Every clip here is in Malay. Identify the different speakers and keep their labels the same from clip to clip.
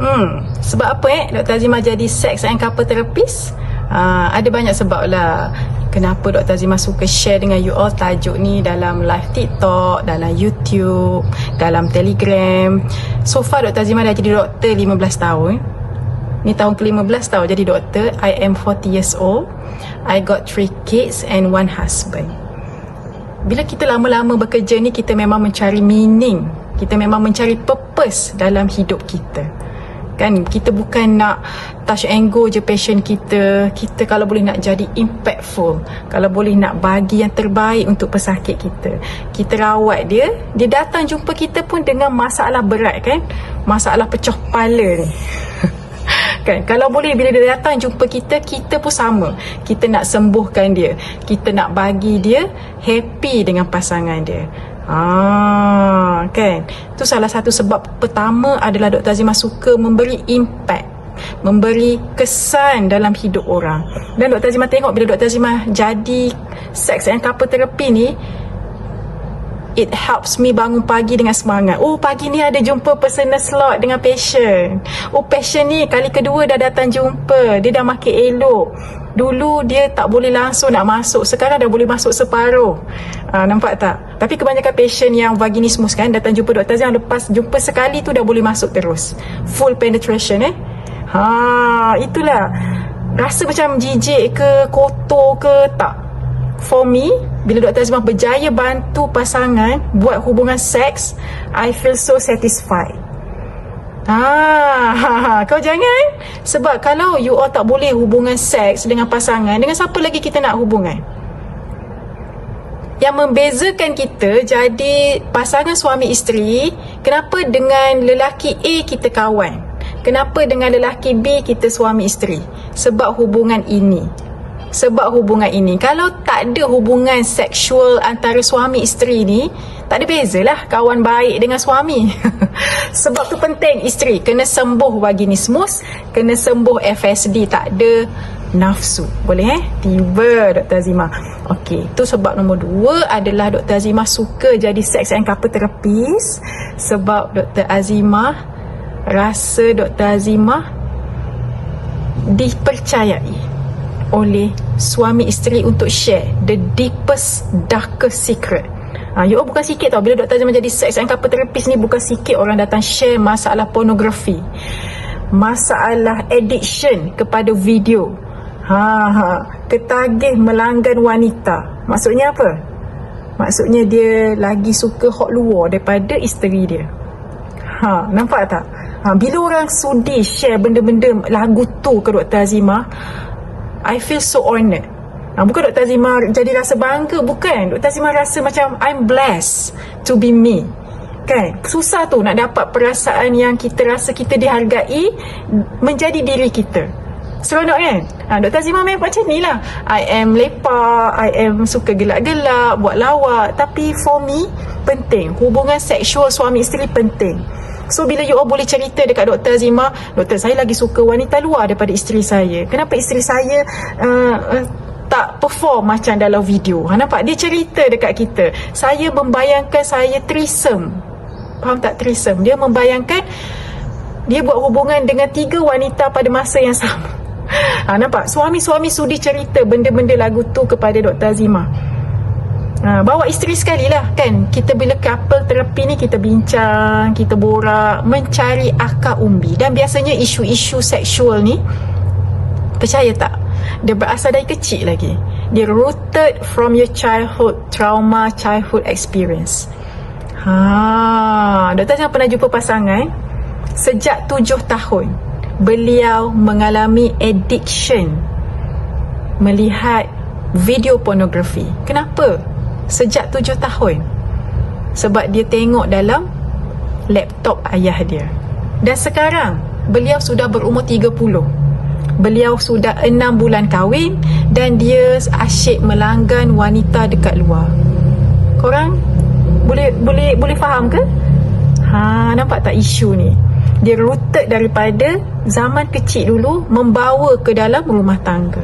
Speaker 1: Hmm, sebab apa eh Dr. Azimah jadi sex and couple therapist? Uh, ada banyak sebab lah Kenapa Dr. Azimah suka share dengan you all tajuk ni dalam live TikTok, dalam YouTube, dalam Telegram. So far Dr. Azimah dah jadi doktor 15 tahun. Ni tahun ke-15 tau jadi doktor. I am 40 years old. I got three kids and one husband. Bila kita lama-lama bekerja ni kita memang mencari meaning. Kita memang mencari purpose dalam hidup kita kan? Kita bukan nak touch and go je passion kita. Kita kalau boleh nak jadi impactful kalau boleh nak bagi yang terbaik untuk pesakit kita kita rawat dia dia datang jumpa kita pun dengan masalah berat kan? Masalah pecah kepala ni. Kan? Kalau boleh bila dia datang jumpa kita kita pun sama. Kita nak sembuhkan dia. Kita nak bagi dia happy dengan pasangan dia Ah, kan? Tu salah satu sebab pertama adalah Dr. Azimah suka memberi impact memberi kesan dalam hidup orang. Dan Dr. Azimah tengok bila Dr. Azimah jadi sex and couple therapy ni it helps me bangun pagi dengan semangat. Oh, pagi ni ada jumpa personal slot dengan patient. Oh, patient ni kali kedua dah datang jumpa. Dia dah makin elok. Dulu dia tak boleh langsung nak masuk. Sekarang dah boleh masuk separuh. Ha, nampak tak? Tapi kebanyakan patient yang vaginismus kan datang jumpa doktor Azam lepas jumpa sekali tu dah boleh masuk terus. Full penetration eh. Ha, itulah. Rasa macam jijik ke, kotor ke, tak. For me, bila Dr. Azimah berjaya bantu pasangan buat hubungan seks, I feel so satisfied. Ah, kau jangan. Sebab kalau you all tak boleh hubungan seks dengan pasangan, dengan siapa lagi kita nak hubungan? Yang membezakan kita jadi pasangan suami isteri, kenapa dengan lelaki A kita kawan? Kenapa dengan lelaki B kita suami isteri? Sebab hubungan ini. Sebab hubungan ini. Kalau tak ada hubungan seksual antara suami isteri ni, tak ada bezalah kawan baik dengan suami. Sebab tu penting isteri kena sembuh vaginismus, kena sembuh FSD, tak ada nafsu. Boleh eh? Tiba Dr. Azimah. Okey, tu sebab nombor dua adalah Dr. Azimah suka jadi sex and couple therapist sebab Dr. Azimah rasa Dr. Azimah dipercayai oleh suami isteri untuk share the deepest darkest secret Ha, you all bukan sikit tau Bila Dr. Azimah jadi sex and couple therapist ni Bukan sikit orang datang share masalah pornografi Masalah addiction kepada video ha, ha, Ketagih melanggan wanita Maksudnya apa? Maksudnya dia lagi suka hot luar daripada isteri dia ha, Nampak tak? Ha, bila orang sudi share benda-benda lagu tu ke Dr. Azimah I feel so honoured Ha, bukan Dr. Azimah jadi rasa bangga Bukan. Dr. Azimah rasa macam I'm blessed to be me. Kan? Susah tu nak dapat perasaan yang kita rasa kita dihargai Menjadi diri kita. Seronok kan? Ha, Dr. Azimah memang macam ni lah. I am lepak I am suka gelak-gelak Buat lawak. Tapi for me Penting. Hubungan seksual suami isteri penting So bila you all boleh cerita dekat Dr. Azimah Doktor saya lagi suka wanita luar daripada isteri saya Kenapa isteri saya uh, uh, tak perform macam dalam video. Ha, nampak? Dia cerita dekat kita. Saya membayangkan saya threesome. Faham tak threesome? Dia membayangkan dia buat hubungan dengan tiga wanita pada masa yang sama. Ha, nampak? Suami-suami sudi cerita benda-benda lagu tu kepada Dr. Azimah. Ha, bawa isteri sekali lah kan? Kita bila couple terapi ni kita bincang kita borak mencari akar umbi. Dan biasanya isu-isu seksual ni percaya tak? Dia berasal dari kecil lagi. Dia rooted from your childhood trauma childhood experience. Ha doktor saya pernah jumpa pasangan sejak tujuh tahun beliau mengalami addiction melihat video pornografi. Kenapa sejak tujuh tahun sebab dia tengok dalam laptop ayah dia dan sekarang beliau sudah berumur 30 beliau sudah enam bulan kahwin dan dia asyik melanggan wanita dekat luar. Korang boleh boleh boleh faham ke? Ha, nampak tak isu ni? Dia rooted daripada zaman kecil dulu membawa ke dalam rumah tangga.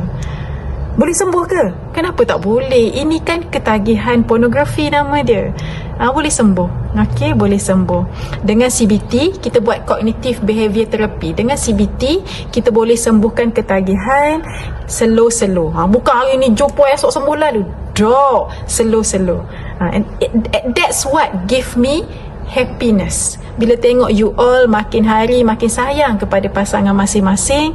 Speaker 1: Boleh sembuh ke? Kenapa tak boleh? Ini kan ketagihan pornografi nama dia. Ha, boleh sembuh. Okey, boleh sembuh. Dengan CBT, kita buat cognitive behavior therapy. Dengan CBT, kita boleh sembuhkan ketagihan slow-slow. Ha, bukan hari ni jumpa esok sembuh lalu. Drop. Slow-slow. Ha, and it, that's what give me happiness. Bila tengok you all makin hari makin sayang kepada pasangan masing-masing,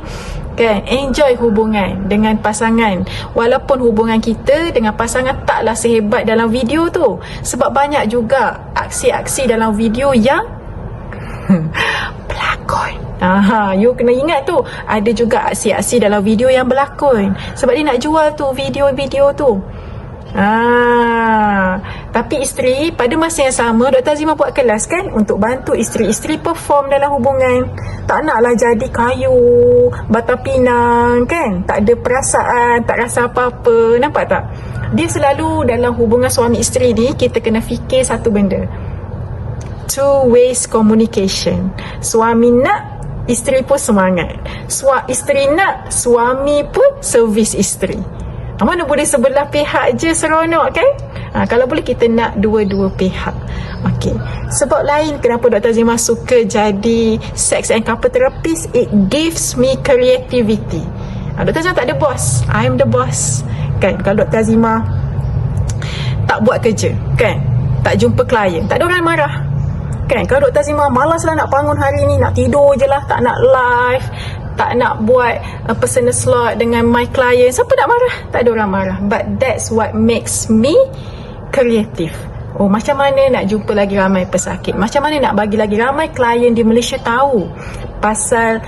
Speaker 1: kan enjoy hubungan dengan pasangan. Walaupun hubungan kita dengan pasangan taklah sehebat dalam video tu. Sebab banyak juga aksi-aksi dalam video yang berlakon. Aha, you kena ingat tu. Ada juga aksi-aksi dalam video yang berlakon. Sebab dia nak jual tu video-video tu. Ah, tapi isteri pada masa yang sama Dr. Azimah buat kelas kan untuk bantu isteri-isteri perform dalam hubungan. Tak naklah jadi kayu, bata pinang kan? Tak ada perasaan, tak rasa apa-apa. Nampak tak? Dia selalu dalam hubungan suami isteri ni kita kena fikir satu benda. Two ways communication. Suami nak isteri pun semangat. Sua isteri nak, suami pun servis isteri. Mana boleh sebelah pihak je seronok kan? Ha, kalau boleh kita nak dua-dua pihak. Okey. Sebab lain kenapa Dr. Zima suka jadi sex and couple therapist, it gives me creativity. Ha, Dr. Zima tak ada boss. I am the boss. Kan? Kalau Dr. Zima tak buat kerja, kan? Tak jumpa klien, tak ada orang marah. Kan? Kalau Dr. Zima malaslah nak bangun hari ni, nak tidur je lah, tak nak live, tak nak buat uh, personal slot dengan my client siapa nak marah tak ada orang marah but that's what makes me creative oh macam mana nak jumpa lagi ramai pesakit? Macam mana nak bagi lagi ramai klien di Malaysia tahu pasal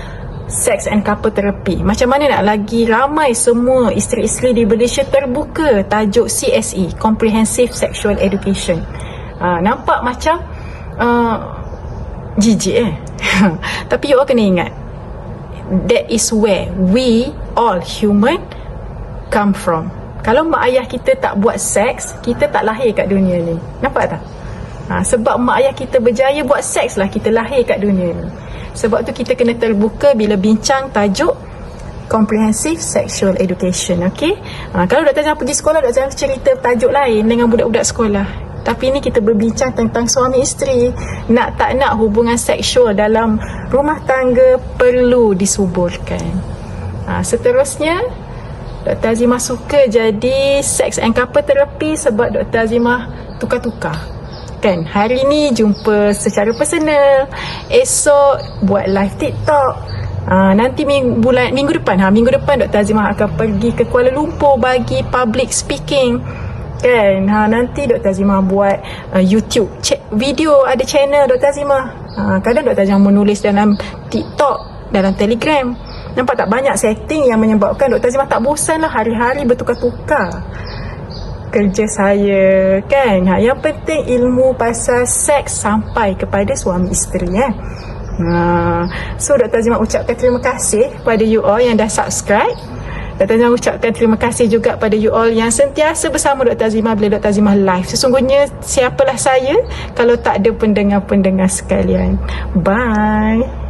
Speaker 1: sex and couple therapy? Macam mana nak lagi ramai semua isteri-isteri di Malaysia terbuka tajuk CSE Comprehensive Sexual Education? Uh, nampak macam uh, jijik eh? Tapi you all kena ingat that is where we all human come from. Kalau mak ayah kita tak buat seks, kita tak lahir kat dunia ni. Nampak tak? Ha, sebab mak ayah kita berjaya buat seks lah kita lahir kat dunia ni. Sebab tu kita kena terbuka bila bincang tajuk comprehensive sexual education. Okay? Ha, kalau Dr. Jangan pergi sekolah, Dr. Jangan cerita tajuk lain dengan budak-budak sekolah. Tapi ini kita berbincang tentang suami isteri. Nak tak nak hubungan seksual dalam rumah tangga perlu disuburkan. Ha, seterusnya, Dr. Azimah suka jadi sex and couple therapy sebab Dr. Azimah tukar-tukar. Kan, hari ni jumpa secara personal. Esok buat live TikTok. Ha, nanti minggu, bulan, minggu depan, ha, minggu depan Dr. Azimah akan pergi ke Kuala Lumpur bagi public speaking kan ha, nanti Dr. Azimah buat uh, YouTube Cek video ada channel Dr. Azimah ha, kadang Dr. Azimah menulis dalam TikTok dalam Telegram nampak tak banyak setting yang menyebabkan Dr. Azimah tak bosan lah hari-hari bertukar-tukar kerja saya kan ha, yang penting ilmu pasal seks sampai kepada suami isteri eh. Ha, so Dr. Azimah ucapkan terima kasih kepada you all yang dah subscribe Dr. Azimah ucapkan terima kasih juga pada you all yang sentiasa bersama Dr. Azimah bila Dr. Azimah live. Sesungguhnya siapalah saya kalau tak ada pendengar-pendengar sekalian. Bye.